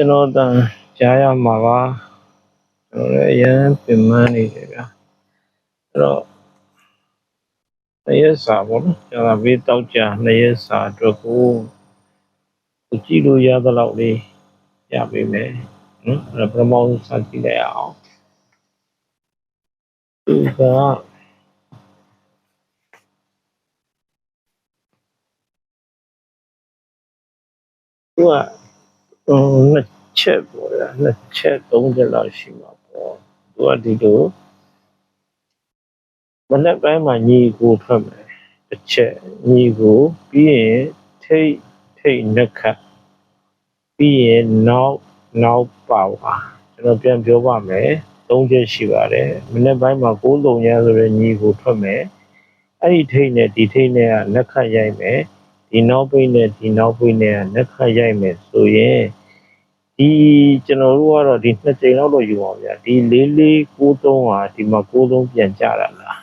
ကျွန်တော်တန်ကြားရမှာပါကျွန်တော်လည်းအရင်ပင်ပန်းနေတယ်ဗျာအဲ့တော့နှစ်ရက်စာပေါ့နော်ကျွန်တော်ဘေးတောက်ကြနှစ်ရက်စာအတွက်ကိုကိုကြည့်လို့ရသလောက်လေးရပါမယ်နော်အဲ့တော့ပထမဆုံးစကြည့်လိုက်အောင်သူကသူကဟို နှစ်ချက်ပေါ့ဗျာနှစ်ချက်သုံးချက်လောက်ရှိမှာပေါ့သူကဒီလိုမနေ့ပိုင်းမှာညီကိုထွက်မယ်တစ်ချက်ညီကိုပြီးရင်ထိတ်ထိတ်နှစ်ခတ်ပြီးရင်နောက်နောက်ပါပါကျွန်တော်ပြန်ပြောပါမယ်သုံးချက်ရှိပါတယ်မနေ့ပိုင်းမှာကိုးလုံးရဆိုတဲ့ညီကိုထွက်မယ်အဲ့ဒီထိတ်နဲ့ဒီထိတ်နဲ့ကနှစ်ခတ်ရိုက်မယ် ဒီနောက်ပိတ်နဲ့ဒီနောက်ပိတ်နဲ့ကနှစ်ခတ်ရိုက်မယ်ဆိုရင်ဒီကျွန်တော်တို့ကတော့ဒီနှစ်ကြိမ်လောက်တော့ယူအောင်ဗျာဒီလေးလေး93ဟာဒီမှာ93ပြန်ကြတာလား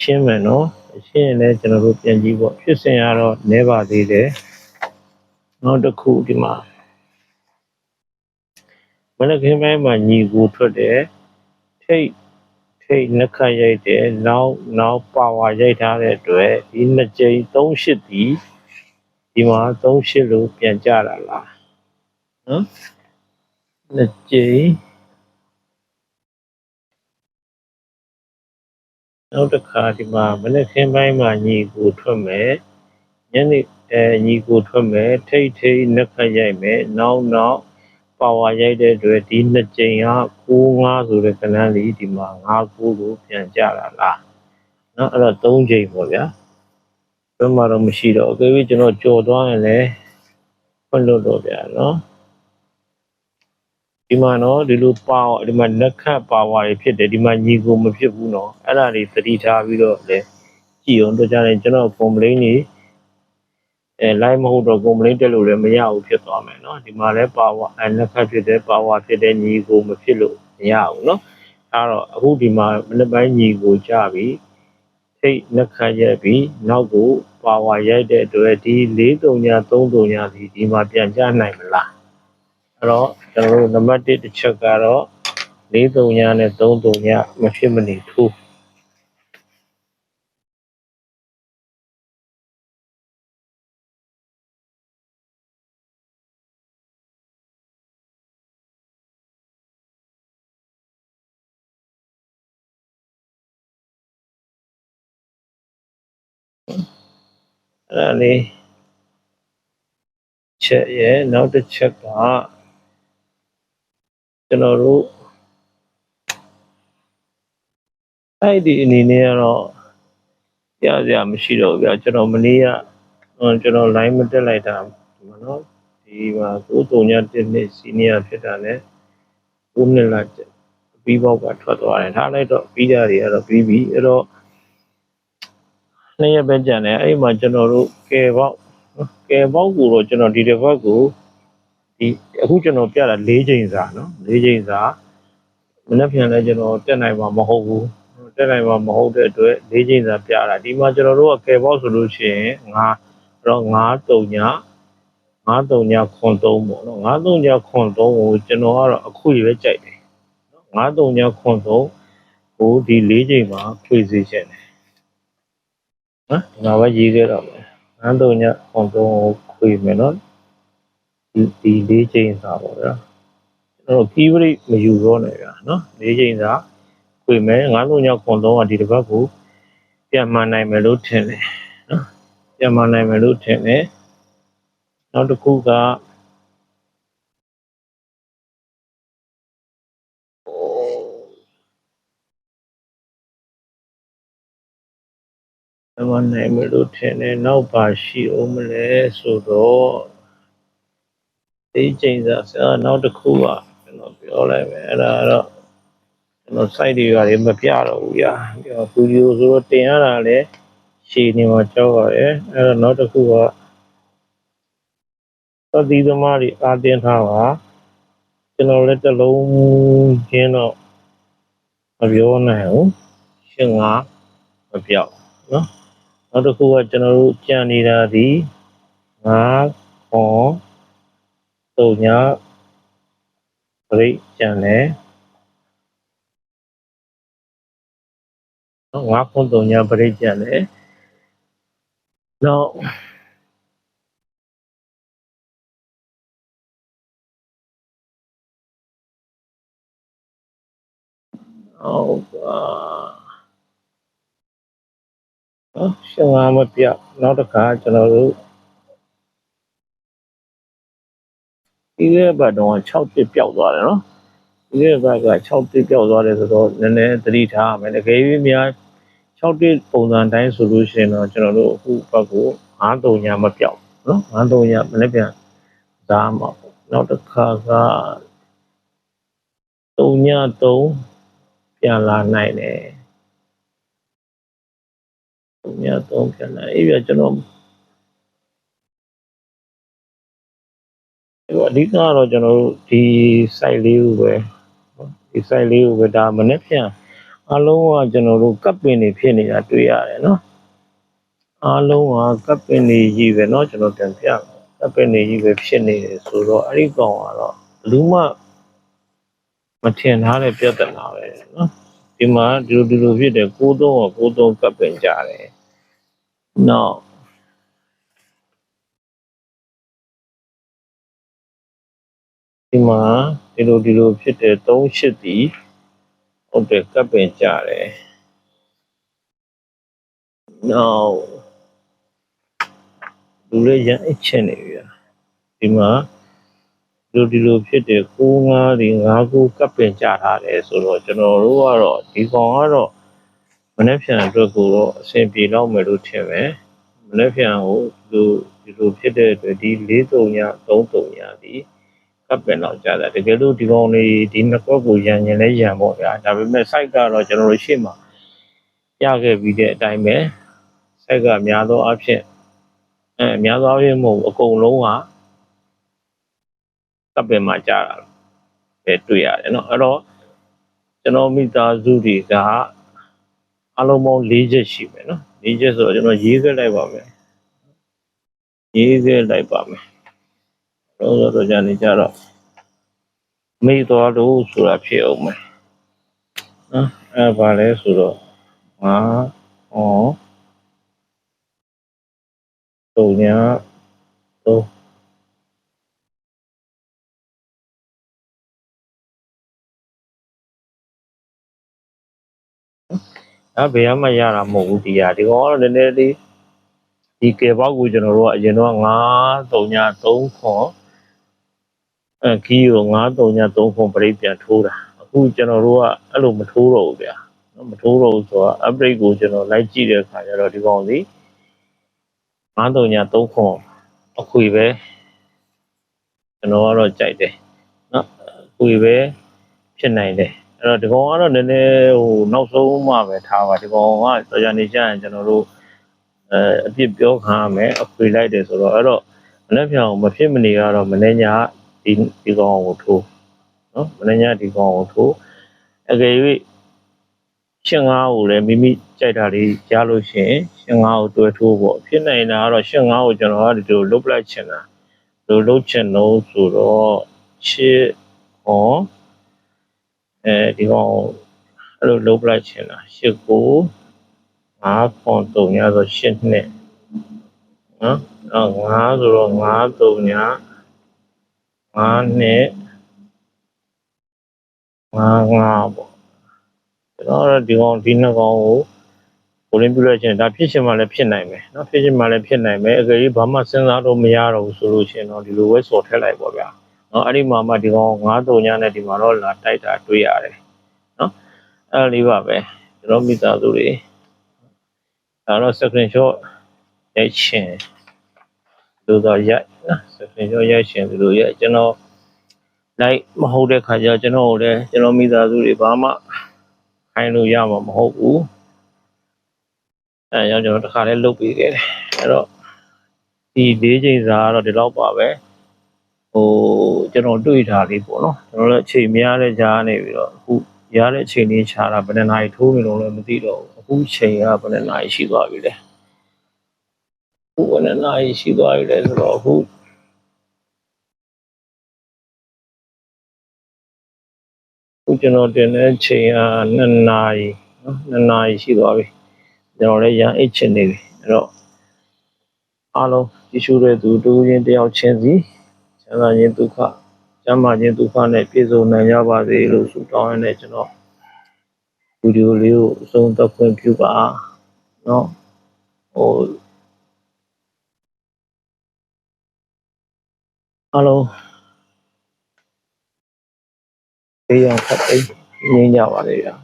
ရှင်းမယ်နော်ရှင်းရင်လည်းကျွန်တော်တို့ပြန်ကြည့်ပေါ့ဖြစ်စဉ်ကတော့နဲပါသေးတယ်နောက်တစ်ခုဒီမှာမနက်ခင်းပိုင်းမှာညီကိုထွက်တယ်ထိတ်ထိတ်နှစ်ခတ်ရိုက်တယ်နောက်နောက်ပါဝါရိုက်ထားတဲ့အတွက်ဒီနှစ်ကြိမ်38ဒီ ဒီမှာ38လို့ပြန်ကြတာလားနော်နှစ်ကြိမ်နောက်တစ်ခါဒီမှာမနေ့ခင်းပိုင်းမှာညီကိုထွက်မယ်ညနေအဲညီကိုထွက်မယ်ထိတ်ထိတ်နှစ်ခါရိုက်မယ်နောက်နောက်ပါဝါရိုက်တဲ့အတွက်ဒီနှစ်ကြိမ်က65ဆိုတဲ့ကဏ္ဍလေးဒီမှာ59ကိုပြန်ကြတာလားနော်အဲ့တော့3ကြိမ်ပေါ့ဗျာ တွင်းမှာတော့မရှိတော့အကယ်၍ကျွန်တော်ကြော်သွားရင်လည်းဖွင့်လို့တော့ဗျာနော်ဒီမှာနော်ဒီလိုပါဒီမှာလက်ခတ်ပါဝါတွေဖြစ်တယ်ဒီမှာညီကိုမဖြစ်ဘူးနော်အဲ့ဒါတွေသတိထားပြီးတော့လည်းကြည့်အောင်တို့ကြတယ်ကျွန်တော် complaint နေအဲ live မဟုတ်တော့ complaint တက်လို့လည်းမရဘူးဖြစ်သွားမယ်နော်ဒီမှာလည်း power အလက်ခတ်ဖြစ်တယ် power ဖြစ်တယ်ညီကိုမဖြစ်လို့မရဘူးနော်အဲ့တော့အခုဒီမှာမနေ့ပိုင်းညီကိုကြပြီထိတ်လက်ခတ်ရက်ပြီနောက်ကို ပါဝါရိုက်တဲ့အတွက်ဒီ4 3ည3 3ညဒီဒီမှာပြန်ကြနိုင်မလားအဲ့တော့ကျွန်တော်တို့နံပါတ်1တစ်ချက်ကတော့4 3ညနဲ့3 3ညမဖြစ်မနေထိုး အဲ့ဒါလေးချက်ရဲ့နောက်တစ်ချက်ကကျွန်တော်တို့အဲ့ဒီအနေနဲ့ကတော့ပြစရာမရှိတော့ဘူးဗျာကျွန်တော်မနေ့ကဟိုကျွန်တော် line မတက်လိုက်တာဒီမှာနော်ဒီမှာကိုယ်တုံညတစ်နှစ်စီနီယာဖြစ်တာနဲ့ကိုနှစ်လာပြီးပေါက်ကထွက်သွားတယ်ထားလိုက်တော့ပြီးကြတွေကတော့ပြီးပြီအဲ့တော့ နှစ်ရက်ပဲကြံတယ်အဲ့ဒီမှာကျွန်တော်တို့ကယ်ပေါက်ကယ်ပေါက်ကိုတော့ကျွန်တော်ဒီတစ်ပတ်ကိုဒီအခုကျွန်တော်ပြတာ၄ချိန်စာနော်၄ချိန်စာမနေ့ပြန်လဲကျွန်တော်တက်နိုင်မှာမဟုတ်ဘူးတက်နိုင်မှာမဟုတ်တဲ့အတွက်၄ချိန်စာပြတာဒီမှာကျွန်တော်တို့ကကယ်ဘောက်ဆိုလို့ရှိရင်ငါတော့9 3ည9 3ညခွန်3ပေါ့နော်9 3ညခွန်3ကိုကျွန်တော်ကတော့အခုရပဲကြိုက်တယ်နော်9 3ညခွန်3ကိုဒီ၄ချိန်မှာခွေစေချင်တယ် နော်ဒီမှာပဲရေးခဲ့တော့မယ်9 3ညခွန်3ကိုခွေမယ်နော်ဒီဒီ၄ချိန်စာပေါ့ဗျာကျွန်တော် key break မယူတော့နဲ့ဗျာနော်၄ချိန်စာခွေမယ်9ညခွန်3ကဒီတစ်ပတ်ကိုပြန်မှန်နိုင်မယ်လို့ထင်တယ်နော်ပြန်မှန်နိုင်မယ်လို့ထင်တယ်နောက်တစ်ခုကပြန် မှန်နိုင်မယ်လို့ထင်တယ်နောက်ပါရှိအောင်မလဲဆိုတော့ဒီချိန်စားဆရာနောက်တစ်ခုကကျွန်တော်ပြောလိုက်မယ်အဲ့ဒါကတော့ကျွန်တော် site တွေရတယ်မပြတော့ဘူးညာဗီဒီယိုဆိုတော့တင်ရတာလည်းရှည်နေမှာကြောက်ရတယ်အဲ့တော့နောက်တစ်ခုကသတိသမားတွေအာတင်ထားပါကျွန်တော်လည်းတစ်လုံးချင်းတော့မပြောနိုင်ဘူးရှင်းငါမပြောက်နော် နောက်တစ်ခုကကျွန်တော်တို့ကြံနေတာဒီငါခွန်တုံညာရိတ်ကြံတယ်နော်ငါးခွန်တုံညာပရိတ်ကြံတယ်နောက်ဟုတ်ပါ နော်ရှင်ငါမပြတ်နောက်တစ်ခါကျွန်တော်တို့ဒီရဲ့ဘတ်တော့6တစ်ပျောက်သွားတယ်နော်ဒီရဲ့ဘတ်က6တစ်ပျောက်သွားတယ်ဆိုတော့နည်းနည်းသတိထားရမယ်တကယ်ပြီးများ6တစ်ပုံစံတိုင်းဆိုလို့ရှိရင်တော့ကျွန်တော်တို့အခုဘတ်ကို9တုံညာမပျောက်နော်9တုံညာမနေ့ပြန်သားမှာပေါ့နောက်တစ်ခါကတုံညာ3ပြန်လာနိုင်တယ် သူများသုံးခံလာအဲ့ပြကျွန်တော်ဒီအဓိကကတော့ကျွန်တော်တို့ဒီ site လေးကိုပဲဒီ site လေးကိုပဲဒါမနေ့ပြန်အလုံးကကျွန်တော်တို့ကပ်ပင်တွေဖြစ်နေတာတွေ့ရတယ်နော်အလုံးကကပ်ပင်တွေကြီးပဲနော်ကျွန်တော်ပြန်ပြကပ်ပင်တွေကြီးပဲဖြစ်နေတယ်ဆိုတော့အဲ့ဒီကောင်ကတော့ဘလူးမမထင်ထားတဲ့ပြဿနာပဲနော်ဒီမှာဒီလိုဒီလိုဖြစ်တယ်ကိုသုံးကကိုသုံးကပ်ပင်ကြတယ် နောက်ဒီမှာဒီလိုဒီလိုဖြစ်တယ်3 8တီဟုတ်တယ်ကပ်ပင်ကြတယ်နောက်လူလေးရန်အချင်းနေပြီဒီမှာဒီလိုဒီလို မနေ့ပြန်အတွက်ကိုတော့အဆင်ပြေတော့မယ်လို့ထင်မယ်မနေ့ပြန်ကိုဒီလိုဒီလိုဖြစ်တဲ့အတွက်ဒီ4 3ည3 3ညဒီကပ်ပင်တော့ကြတာတကယ်လို့ဒီကောင်လေးဒီနှစ်ကွက်ကိုရန်ရင်လဲရန်ပေါ့ဗျာဒါပေမဲ့ site ကတော့ကျွန်တော်တို့ရှေ့မှာရခဲ့ပြီးတဲ့အတိုင်းပဲ site ကများသောအားဖြင့်အဲများသောအားဖြင့်မဟုတ်ဘူးအကုန်လုံးကကပ်ပင်မှာကြာတာပဲတွေ့ရတယ်เนาะအဲ့တော့ကျွန်တော်မိသားစုတွေက အလုံးပေါင်း၄ချက်ရှိမယ်နော်၄ချက်ဆိုတော့ကျွန်တော်ရေးခဲ့လိုက်ပါမယ်ရေးခဲ့လိုက်ပါမယ်တော့တော့ကြာနေကြတော့မိသွားလို့ဆိုတာဖြစ်အောင်မယ်နော်အဲဘာလဲဆိုတော့ငါဟောတုံညာတော့ အဲဘယ်မှရတာမဟုတ်ဘူးဒီဟာဒီကောင်ကတော့နည်းနည်းလေးဒီကေဘောက်ကိုကျွန်တော်တို့ကအရင်တော့9 3ည3ခွန်အဲခီးကို9 3ည3ခွန်ပြိပြန်ထိုးတာအခုကျွန်တော်တို့ကအဲ့လိုမထိုးတော့ဘူးဗျာနော်မထိုးတော့ဘူးဆိုတော့ upgrade ကိုကျွန်တော်လိုက်ကြည့်တဲ့အခါကျတော့ဒီကောင်စီ9 3ည3ခွန်အခွေပဲကျွန်တော်ကတော့ကြိုက်တယ်နော်အခွေပဲဖြစ်နိုင်တယ် အဲ့တော့ဒီကောင်ကတော့နည်းနည်းဟိုနောက်ဆုံးမှပဲထားပါဒီကောင်ကတော်ရနေကြရင်ကျွန်တော်တို့အဲအပြစ်ပြောခံရမယ်အခွေလိုက်တယ်ဆိုတော့အဲ့တော့မနေ့ပြောင်မဖြစ်မနေကတော့မနေ့ညဒီဒီကောင်ကိုထိုးနော်မနေ့ညဒီကောင်ကိုထိုးအကယ်၍ရှင်ငါးကိုလည်းမိမိကြိုက်တာလေးကြားလို့ရှိရင်ရှင်ငါးကိုတွဲထိုးပေါ့ဖြစ်နိုင်တာကတော့ရှင်ငါးကိုကျွန်တော်ကဒီလိုလုတ်ပလိုက်ချင်တာဒီလိုလုတ်ချင်လို့ဆိုတော့ချစ်ဟော အဲဒီကောင်အဲ့လိုလုတ်ပလိုက်ချင်တာရှစ်ကိုငါးခွန်တုံညာဆိုရှစ်နှစ်နော်အော်ငါးဆိုတော့ငါးတုံညာငါးနှစ်ငါးငါးပေါ့ကျွန်တော်တို့ဒီကောင်ဒီနှစ်ကောင်ကိုကိုလင်းပြလိုက်ချင်ဒါဖြစ်ရှင်မှလည်းဖြစ်နိုင်မယ်နော်ဖြစ်ရှင်မှလည်းဖြစ်နိုင်မယ်အကယ်၍ဘာမှစဉ်းစားတော့မရတော့ဘူးဆိုလို့ရှိရင်တော့ဒီလိုပဲစော်ထည့်လိုက်ပေါ့ဗျာ နော်အဲ့ဒီမှာမှဒီကောင်ငါးတုံညာနဲ့ဒီမှာတော့လာတိုက်တာတွေ့ရတယ်နော်အဲ့လေးပါပဲကျွန်တော်မိသားစုတွေဒါတော့ screenshot ရိုက်ရှင်လူတော့ရိုက်နော် screenshot ရိုက်ရှင်လူရိုက်ကျွန်တော်လိုက်မဟုတ်တဲ့ခါကျကျွန်တော်လည်းကျွန်တော်မိသားစုတွေဘာမှခိုင်းလို့ရမှာမဟုတ်ဘူးအဲကြောင့်ကျွန်တော်တခါလဲလုတ်ပေးခဲ့တယ်အဲ့တော့ဒီ၄ချိန်စာကတော့ဒီလောက်ပါပဲဟို ကျွန်တော်တွေ့ထားလေးပေါ့နော်ကျွန်တော်လည်းအချိန်များတဲ့ကြားနေပြီးတော့အခုရတဲ့အချိန်လေးခြားတာဘယ်နှစ်နာရီထိုးနေလို့လည်းမသိတော့ဘူးအခုချိန်ကဘယ်နှစ်နာရီရှိသွားပြီလဲအခုဘယ်နှစ်နာရီရှိသွားပြီလဲဆိုတော့အခုအခုကျွန်တော်တင်တဲ့ချိန်က2နာရီနော်2နာရီရှိသွားပြီကျွန်တော်လည်းရန်အိတ်ချင်နေပြီအဲ့တော့အားလုံးကြည့်ရှုတဲ့သူတူချင်းတယောက်ချင်းစီချမ်းသာခြင်းဒုက္ခ ကျမ်းမာခြင်းဒုက္ခနဲ့ပြည့်စုံနိုင်ကြပါစေလို့ဆုတောင်းရတဲ့ကျွန်တော်ဗီဒီယိုလေးကိုအဆုံးသတ်ခွင့်ပြုပါနော်ဟိုအားလုံးေးရောင်ခတ်သိမ်းငင်းကြပါလေဗျာ